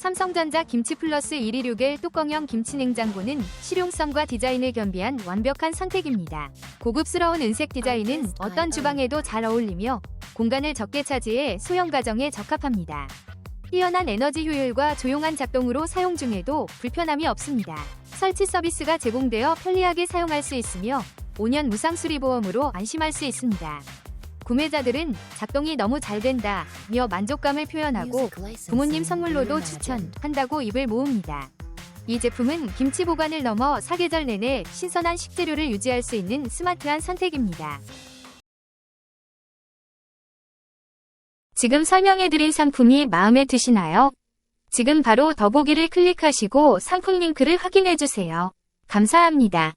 삼성전자 김치 플러스 126의 뚜껑형 김치 냉장고는 실용성과 디자인을 겸비한 완벽한 선택입니다. 고급스러운 은색 디자인은 어떤 주방에도 잘 어울리며 공간을 적게 차지해 소형 가정에 적합합니다. 뛰어난 에너지 효율과 조용한 작동으로 사용 중에도 불편함이 없습니다. 설치 서비스가 제공되어 편리하게 사용할 수 있으며 5년 무상 수리 보험으로 안심할 수 있습니다. 구매자들은 작동이 너무 잘 된다며 만족감을 표현하고 부모님 선물로도 추천한다고 입을 모읍니다. 이 제품은 김치 보관을 넘어 사계절 내내 신선한 식재료를 유지할 수 있는 스마트한 선택입니다. 지금 설명해드린 상품이 마음에 드시나요? 지금 바로 더보기를 클릭하시고 상품 링크를 확인해주세요. 감사합니다.